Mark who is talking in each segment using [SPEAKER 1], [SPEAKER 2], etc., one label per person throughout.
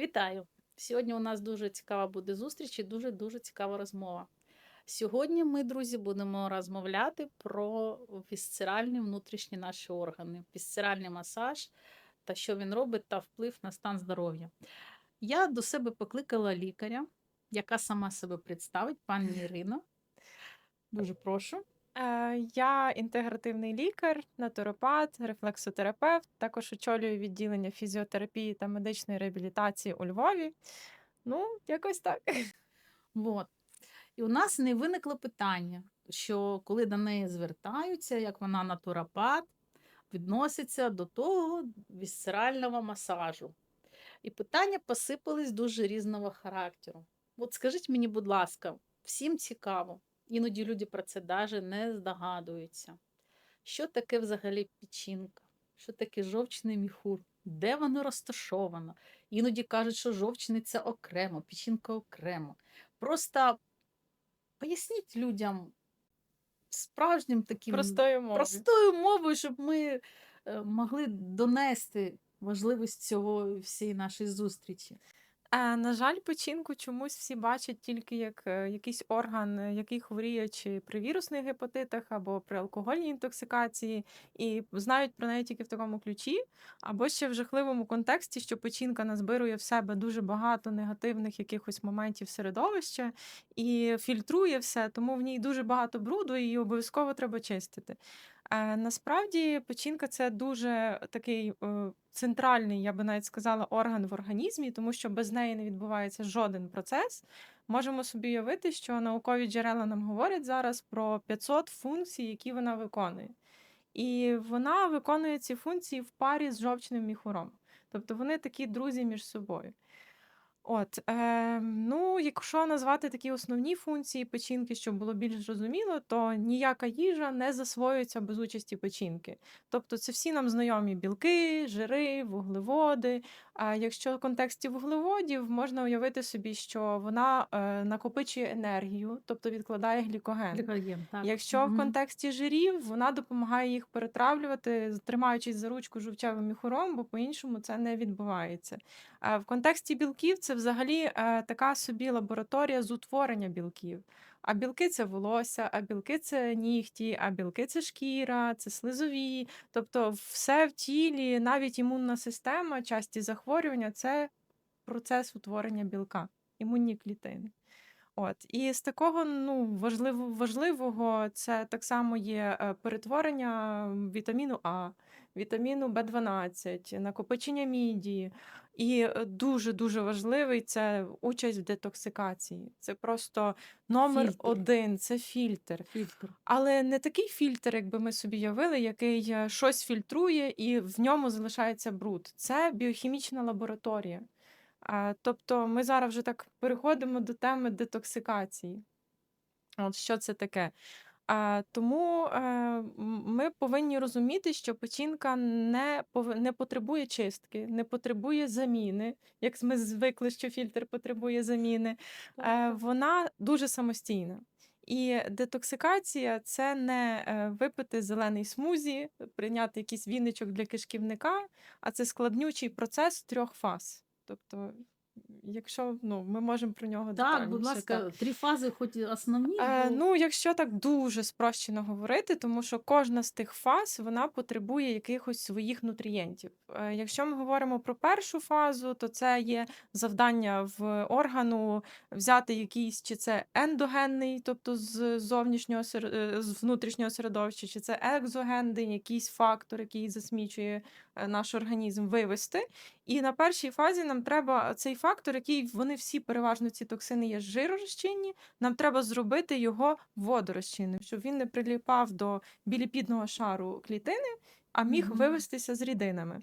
[SPEAKER 1] Вітаю! Сьогодні у нас дуже цікава буде зустріч і дуже-дуже цікава розмова. Сьогодні ми, друзі, будемо розмовляти про вісцеральні внутрішні наші органи, вісцеральний масаж та що він робить та вплив на стан здоров'я. Я до себе покликала лікаря, яка сама себе представить, пані Ірина. Дуже прошу.
[SPEAKER 2] Е, Я інтегративний лікар, натуропат, рефлексотерапевт. Також очолюю відділення фізіотерапії та медичної реабілітації у Львові. Ну, якось так.
[SPEAKER 1] Вот. І у нас не виникло питання, що коли до неї звертаються, як вона натуропат, відноситься до того вісцерального масажу. І питання посипались дуже різного характеру. От скажіть мені, будь ласка, всім цікаво, іноді люди про це навіть не здогадуються. Що таке взагалі печінка? Що таке жовчний міхур? Де воно розташовано? Іноді кажуть, що жовчниця окремо, печінка окремо. Просто поясніть людям справжнім таким
[SPEAKER 2] Простою мовою.
[SPEAKER 1] простою мовою, щоб ми е, могли донести важливість цього всієї нашої зустрічі.
[SPEAKER 2] На жаль, печінку чомусь всі бачать тільки як е, якийсь орган, е, який хворіє чи при вірусних гепатитах або при алкогольній інтоксикації, і знають про неї тільки в такому ключі, або ще в жахливому контексті, що печінка назбирує в себе дуже багато негативних якихось моментів середовища і фільтрує все, тому в ній дуже багато бруду, і її обов'язково треба чистити. Насправді печінка це дуже такий е, центральний, я би навіть сказала, орган в організмі, тому що без неї не відбувається жоден процес. Можемо собі уявити, що наукові джерела нам говорять зараз про 500 функцій, які вона виконує. І вона виконує ці функції в парі з жовчним міхуром. Тобто вони такі друзі між собою. От, е, ну, якщо назвати такі основні функції печінки, щоб було більш зрозуміло, то ніяка їжа не засвоюється без участі печінки. Тобто це всі нам знайомі білки, жири, вуглеводи. А якщо в контексті вуглеводів можна уявити собі, що вона е, накопичує енергію, тобто відкладає глікоген.
[SPEAKER 1] Глікоген, так.
[SPEAKER 2] Якщо в контексті жирів, вона допомагає їх перетравлювати, тримаючись за ручку жовчевим міхуром, бо по-іншому це не відбувається. А в контексті білків це взагалі е, така собі лабораторія з утворення білків. А білки це волосся, а білки це нігті, а білки це шкіра, це слизові. Тобто, все в тілі, навіть імунна система, часті захворювання це процес утворення білка, імунні клітини. От і з такого ну важливо, важливого це так само є е, перетворення вітаміну А, вітаміну В12, накопичення мідії. І дуже дуже важливий це участь в детоксикації. Це просто номер
[SPEAKER 1] Фільтр.
[SPEAKER 2] один, це фільтр.
[SPEAKER 1] Фільтр.
[SPEAKER 2] Але не такий фільтр, якби ми собі явили, який е, щось фільтрує і в ньому залишається бруд. Це біохімічна лабораторія. Тобто ми зараз вже так переходимо до теми детоксикації. От що це таке? А, тому е, м- ми повинні розуміти, що печінка не, пов... не потребує чистки, не потребує заміни, як ми звикли, що фільтр потребує заміни. Е, вона дуже самостійна. І детоксикація це не е, випити зелений смузі, прийняти якийсь віничок для кишківника, а це складнючий процес трьох фаз. Тобто, якщо ну, ми можемо про нього
[SPEAKER 1] Так, будь
[SPEAKER 2] детальніше, так.
[SPEAKER 1] ласка, три фази, хоч основні.
[SPEAKER 2] Е,
[SPEAKER 1] бо-
[SPEAKER 2] ну, якщо так дуже спрощено говорити, тому що кожна з тих фаз вона потребує якихось своїх нутрієнтів. Е, якщо ми говоримо про першу фазу, то це є завдання в органу взяти якийсь, чи це ендогенний, тобто з зовнішнього е, з внутрішнього середовища, чи це екзогенний, якийсь фактор, який засмічує наш організм, вивести. І на першій фазі нам треба цей фактор, який вони всі переважно ці токсини є жиророзчинні, нам треба зробити його водорозчинним, щоб він не приліпав до біліпідного шару клітини, а міг
[SPEAKER 1] Мгм.
[SPEAKER 2] вивестися з рідинами.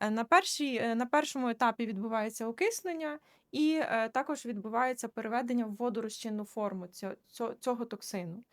[SPEAKER 2] Е, На, першій, е, на першому етапі відбувається окиснення, і е, також відбувається переведення в водорозчинну форму цього, цього токсину.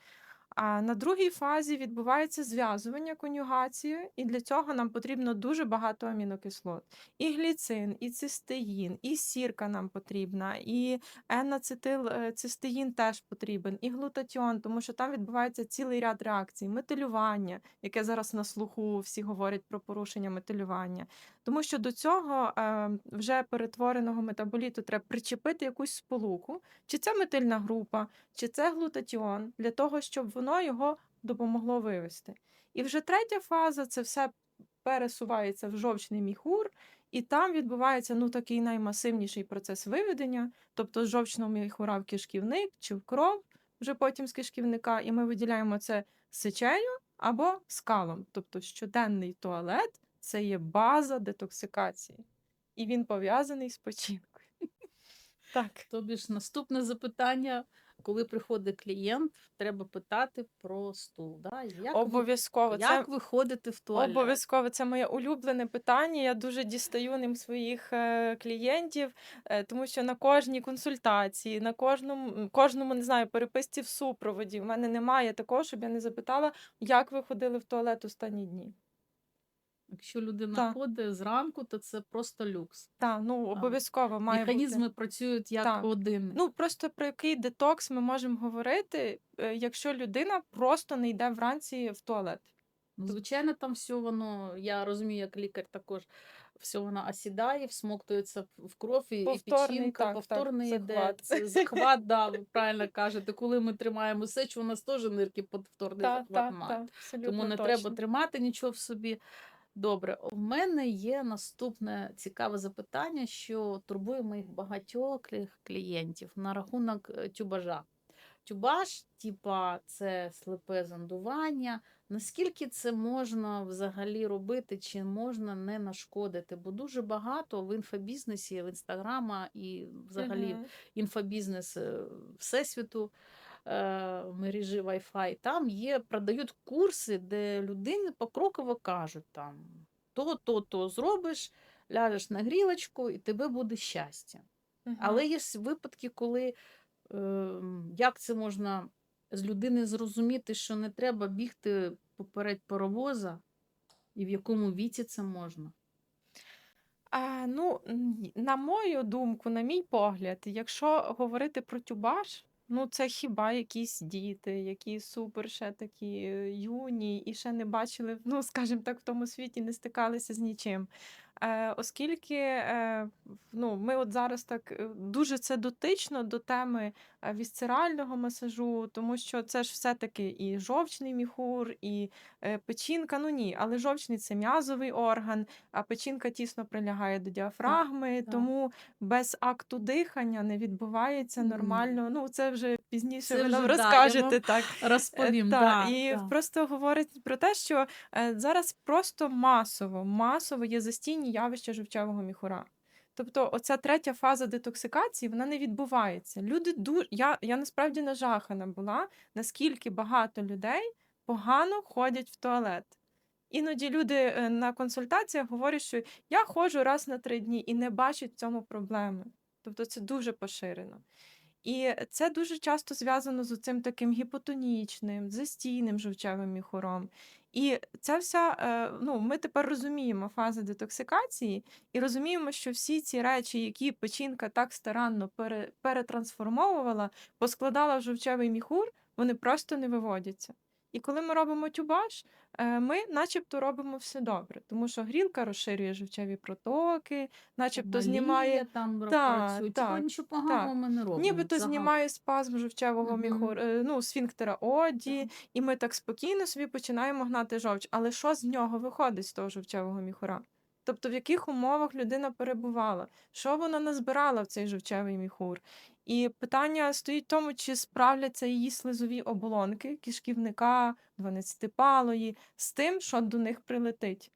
[SPEAKER 2] А на другій фазі відбувається зв'язування, конюгація, і для цього нам потрібно дуже багато амінокислот. І гліцин, і цистеїн, і сірка нам потрібна, і N-ацетилцистеїн теж потрібен, і глутатіон, тому що там відбувається цілий ряд реакцій, метилювання, яке зараз на слуху всі говорять про порушення метилювання. Тому що до цього е, вже перетвореного метаболіту треба причепити якусь сполуку, чи це метильна група, чи це глутатіон, для того, щоб воно його допомогло вивести. І вже третя фаза це все пересувається в жовчний міхур, і там відбувається ну, такий наймасивніший процес виведення, тобто з жовчного міхура в кишківник чи в кров, вже потім з кишківника, і ми виділяємо це сечею або скалом. Тобто щоденний туалет це є база детоксикації, і він пов'язаний з печінкою. Так.
[SPEAKER 1] Тобі ж наступне запитання, коли приходить клієнт, треба питати про стул. Да? Як, ви,
[SPEAKER 2] Обов'язково. Це
[SPEAKER 1] як ви ходите в туалет?
[SPEAKER 2] Обов'язково це моє улюблене питання. Я дуже дістаю ним своїх е, клієнтів, е, тому що на кожній консультації, на кожному, кожному не знаю, переписці в супроводі. В мене немає такого, щоб я не запитала, як ви ходили в туалет останні дні.
[SPEAKER 1] Якщо людина
[SPEAKER 2] Так.
[SPEAKER 1] ходить зранку, то це просто люкс.
[SPEAKER 2] Так, ну обов'язково має
[SPEAKER 1] Механізми
[SPEAKER 2] бути.
[SPEAKER 1] працюють як
[SPEAKER 2] Так.
[SPEAKER 1] годинник.
[SPEAKER 2] Ну просто про який детокс ми можемо говорити, е, якщо людина просто не йде вранці в туалет.
[SPEAKER 1] Ну, звичайно, там все воно, я розумію, як лікар також, все воно осідає, всмоктується в- кров і, і
[SPEAKER 2] Повторний,
[SPEAKER 1] печінка,
[SPEAKER 2] так, так,
[SPEAKER 1] повторний йде.
[SPEAKER 2] захват.
[SPEAKER 1] Це захват, да, ви правильно кажете. Коли ми тримаємо сечу, у нас теж нирки повторний
[SPEAKER 2] Так,
[SPEAKER 1] захват
[SPEAKER 2] так,
[SPEAKER 1] мають.
[SPEAKER 2] абсолютно
[SPEAKER 1] Тому не
[SPEAKER 2] точно.
[SPEAKER 1] треба тримати нічого в собі. Добре, у мене є наступне цікаве запитання, що турбує моїх багатьох клієнтів на рахунок е, тюбажа. Тюбаж, типа, це слепе зондування. Наскільки це можна взагалі робити, чи можна не нашкодити? Бо дуже багато в інфобізнесі, в інстаграма і взагалі
[SPEAKER 2] Мгм.
[SPEAKER 1] інфобізнес е, всесвіту, е, мережі Wi-Fi, там є, продають курси, де людини покроково кажуть там то, то, то зробиш, ляжеш на грілочку, і тебе буде щастя.
[SPEAKER 2] Мгм.
[SPEAKER 1] Але є випадки, коли е, як це можна з людини зрозуміти, що не треба бігти поперед паровоза, і в якому віці це можна?
[SPEAKER 2] А, ну, на мою думку, на мій погляд, якщо говорити про тюбаш, ну це хіба якісь діти, які супер ще такі е, юні і ще не бачили, ну, скажімо так, в тому світі не стикалися з нічим. Е, оскільки е, ну, ми от зараз так е, дуже це дотично до теми вісцерального масажу, тому що це ж все-таки і жовчний міхур, і печінка. Ну ні, але жовчний це м'язовий орган, а печінка тісно прилягає до діафрагми,
[SPEAKER 1] так.
[SPEAKER 2] тому без акту дихання не відбувається нормально. Ну, це вже пізніше
[SPEAKER 1] Це
[SPEAKER 2] ви нам
[SPEAKER 1] вже, да,
[SPEAKER 2] розкажете.
[SPEAKER 1] вам
[SPEAKER 2] так.
[SPEAKER 1] Розповім.
[SPEAKER 2] Та,
[SPEAKER 1] да,
[SPEAKER 2] і
[SPEAKER 1] да.
[SPEAKER 2] просто говорить про те, що зараз просто масово, масово є застійні явища жовчевого міхура. Тобто, оця третя фаза детоксикації вона не відбувається. Люди ду... я, я насправді нажахана була, наскільки багато людей погано ходять в туалет. Іноді люди е, на консультаціях говорять, що я ходжу раз на три дні і не бачать в цьому проблеми. Тобто це дуже поширено. І це дуже часто зв'язано з цим таким гіпотонічним, застійним жовчевим міхуром. І ця вся, е, ну, ми тепер розуміємо фази детоксикації і розуміємо, що всі ці речі, які печінка так старанно пере, перетрансформовувала, поскладала в жовчевий міхур, вони просто не виводяться. І коли ми робимо тюбаш, е, ми начебто робимо все добре, тому що грілка розширює жовчеві протоки, начебто
[SPEAKER 1] Малія
[SPEAKER 2] знімає
[SPEAKER 1] там
[SPEAKER 2] та,
[SPEAKER 1] працює. Типу, нічого поганого
[SPEAKER 2] та.
[SPEAKER 1] ми не робимо.
[SPEAKER 2] Нібито
[SPEAKER 1] Загал-
[SPEAKER 2] знімає спазм жовчевого
[SPEAKER 1] Мгм.
[SPEAKER 2] міхур, е, ну, сфінктера оді, і ми так спокійно собі починаємо гнати жовч. Але що з нього виходить з того жовчевого міхура? Тобто, в яких умовах людина перебувала, що вона назбирала в цей жовчевий міхур? І питання стоїть в тому, чи справляться її слизові оболонки кишківника, дванадцятипалої з тим, що до них прилетить.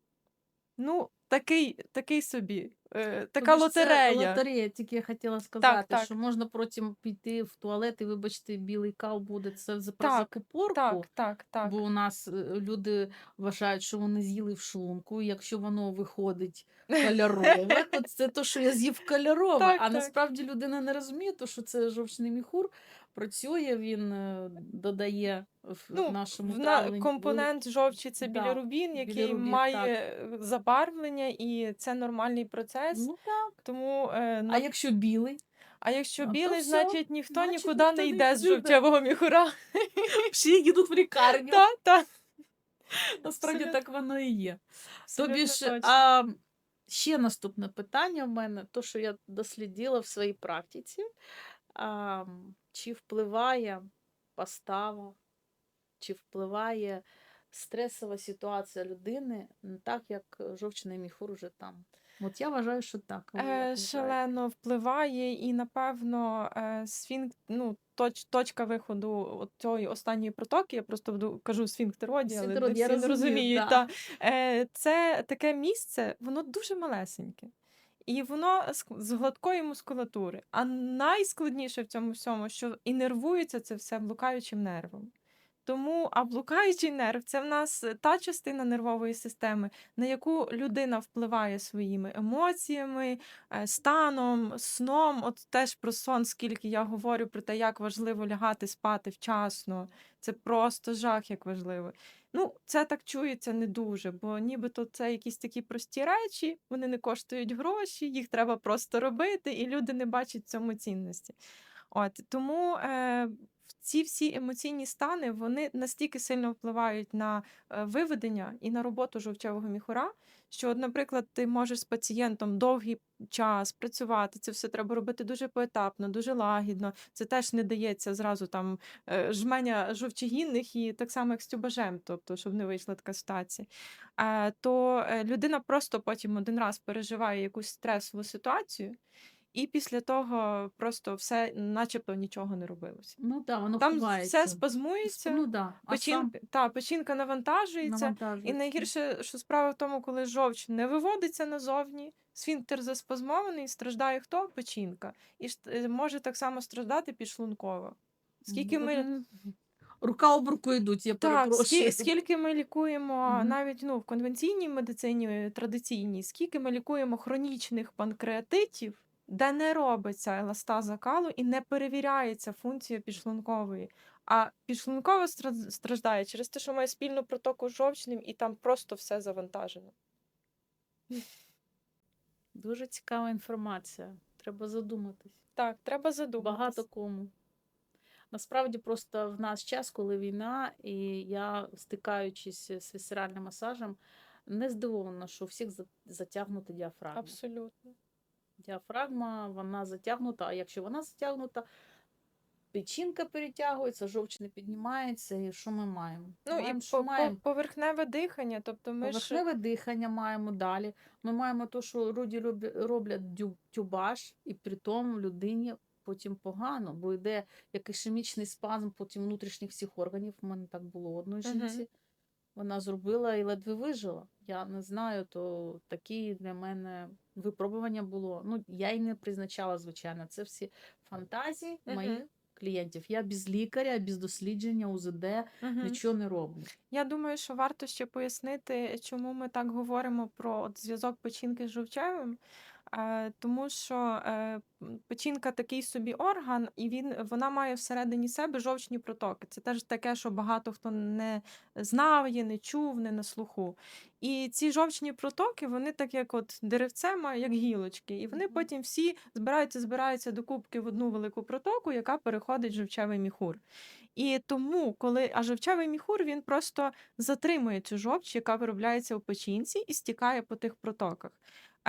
[SPEAKER 2] Ну, такий, такий собі, е, така
[SPEAKER 1] Тобі ж це
[SPEAKER 2] лотерея.
[SPEAKER 1] лотерея, тільки я хотіла сказати,
[SPEAKER 2] так.
[SPEAKER 1] що можна потім піти в туалет і, вибачте, білий кал буде це за про
[SPEAKER 2] Так,
[SPEAKER 1] закупорку.
[SPEAKER 2] Так, так, так.
[SPEAKER 1] Бо у нас е, люди вважають, що вони з'їли в шлунку, і якщо воно виходить кольорове, то це то, що я з'їв кольорове.
[SPEAKER 2] Так,
[SPEAKER 1] а
[SPEAKER 2] так.
[SPEAKER 1] насправді людина не розуміє, то, що це жовчний міхур працює, він е, додає в
[SPEAKER 2] Ну,
[SPEAKER 1] нашому
[SPEAKER 2] в на, компонент жовчі це
[SPEAKER 1] Да,
[SPEAKER 2] білірубін, який
[SPEAKER 1] білірубін,
[SPEAKER 2] має е, забарвлення, і це нормальний процес.
[SPEAKER 1] Ну, так.
[SPEAKER 2] Тому, е,
[SPEAKER 1] А якщо білий?
[SPEAKER 2] а якщо
[SPEAKER 1] а
[SPEAKER 2] білий, значить ніхто
[SPEAKER 1] значить,
[SPEAKER 2] нікуди
[SPEAKER 1] ніхто
[SPEAKER 2] не йде з
[SPEAKER 1] йде.
[SPEAKER 2] жовчевого міхура.
[SPEAKER 1] Всі їдуть в лікарню.
[SPEAKER 2] Та, та.
[SPEAKER 1] Насправді так воно і є.
[SPEAKER 2] Абсолютно
[SPEAKER 1] Тобі ж,
[SPEAKER 2] точно.
[SPEAKER 1] а, Ще наступне питання в мене, то, що я дослідила в своїй практиці. А, чи впливає постава, чи впливає стресова ситуація людини так, як жовчний міхур уже там? От я вважаю, що так.
[SPEAKER 2] Е, шалено впливає, і напевно е, сфінк, ну, точ, точка виходу от цієї останньої протоки, я просто буду, кажу сфінктероді, але не
[SPEAKER 1] Сфінктероді, я
[SPEAKER 2] всі не розуміють.
[SPEAKER 1] да.
[SPEAKER 2] Та. Е, це таке місце, воно дуже малесеньке. І воно з гладкої мускулатури. А найскладніше в цьому всьому, що і нервується це все блукаючим нервом. Тому, а блукаючий нерв це в нас та частина нервової системи, на яку людина впливає своїми емоціями, е, станом, сном. От теж про сон, скільки я говорю про те, як важливо лягати спати вчасно. Це просто жах, як важливо. Ну, це так чується не дуже, бо нібито це якісь такі прості речі, вони не коштують гроші, їх треба просто робити, і люди не бачать цьому цінності. От тому е, ці всі емоційні стани вони настільки сильно впливають на е, виведення і на роботу жовчевого міхура, що, наприклад, ти можеш з пацієнтом довгий час працювати. Це все треба робити дуже поетапно, дуже лагідно. Це теж не дається зразу там е, жменя жовчогінних і так само, як з тюбажем, тобто, щоб не вийшла така ситуація. Е, то людина просто потім один раз переживає якусь стресову ситуацію. І після того просто все, начебто, нічого не робилося.
[SPEAKER 1] Ну так, воно
[SPEAKER 2] Там
[SPEAKER 1] впливається.
[SPEAKER 2] все спазмується,
[SPEAKER 1] Ну да. А сам
[SPEAKER 2] печінка, та, печінка навантажується. І
[SPEAKER 1] навантажується.
[SPEAKER 2] найгірше, що справа в тому, коли жовч не виводиться назовні, сфінктер заспазмований, страждає хто? Печінка. І ж- е, може так само страждати підшлункова. Скільки ми
[SPEAKER 1] Рука об руку йдуть, я
[SPEAKER 2] так,
[SPEAKER 1] перепрошую.
[SPEAKER 2] скі, скільки ми лікуємо
[SPEAKER 1] Мгм.
[SPEAKER 2] навіть ну, в конвенційній медицині е, традиційній, скільки ми лікуємо хронічних панкреатитів, де не робиться еластаза калу і не перевіряється функція підшлункової. А підшлункова страждає через те, що має спільну протоку з жовчним, і там просто все завантажено.
[SPEAKER 1] Дуже цікава інформація. Треба задуматись.
[SPEAKER 2] Так, треба задуматися.
[SPEAKER 1] Багато кому. Насправді, просто в нас час, коли війна, і я, стикаючись з вісцеральним масажем, не здивована, що у всіх затягнута діафрагма.
[SPEAKER 2] Абсолютно.
[SPEAKER 1] Діафрагма, вона затягнута, а якщо вона затягнута, печінка перетягується, жовч не піднімається, і що ми маємо?
[SPEAKER 2] Ну
[SPEAKER 1] маємо,
[SPEAKER 2] і
[SPEAKER 1] що
[SPEAKER 2] по, по,
[SPEAKER 1] маємо?
[SPEAKER 2] поверхневе дихання, тобто ми ж
[SPEAKER 1] дихання маємо далі. Ми маємо те, що люди роблять тюбаш, і при тому людині потім погано, бо йде як ішемічний спазм потім внутрішніх всіх органів. У мене так було одної жінці. Вона зробила і ледве вижила. Я не знаю, то такі для мене випробування було. Ну, я й не призначала, звичайно. Це всі фантазії
[SPEAKER 2] Мгм.
[SPEAKER 1] моїх клієнтів. Я без лікаря, без дослідження, УЗД
[SPEAKER 2] Мгм.
[SPEAKER 1] нічого не роблю.
[SPEAKER 2] Я думаю, що варто ще пояснити, чому ми так говоримо про от зв'язок печінки з жовчевим. Е, тому що е, печінка такий собі орган, і він, вона має всередині себе жовчні протоки. Це теж таке, що багато хто не знає, не чув, не на слуху. І ці жовчні протоки, вони так як от деревце мають, як гілочки, і вони потім всі збираються, збираються до кубки в одну велику протоку, яка переходить в жовчевий міхур. І тому, коли а жовчевий міхур він просто затримує цю жовч, яка виробляється у печінці, і стікає по тих протоках.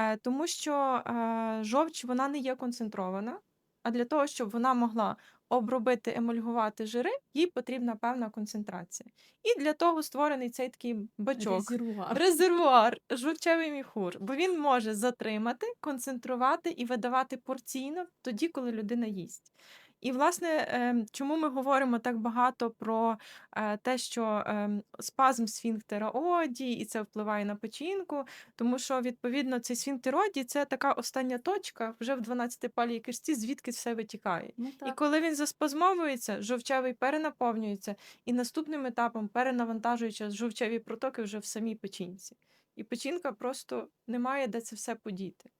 [SPEAKER 2] Е, тому що е, жовч вона не є концентрована, а для того, щоб вона могла обробити, емульгувати жири, їй потрібна певна концентрація. І для того створений цей такий бачок.
[SPEAKER 1] Резервуар.
[SPEAKER 2] Резервуар, жовчевий міхур, бо він може затримати, концентрувати і видавати порційно тоді, коли людина їсть. І, власне, ем, чому ми говоримо так багато про е, те, що ем, спазм сфінктера оді, і це впливає на печінку, тому що, відповідно, цей сфінктер оді – це така остання точка вже в 12-палій кишці, звідки все витікає.
[SPEAKER 1] Ну,
[SPEAKER 2] І коли він заспазмовується, жовчевий перенаповнюється, і наступним етапом перенавантажуючи жовчеві протоки вже в самій печінці. І печінка просто не має де це все подіти.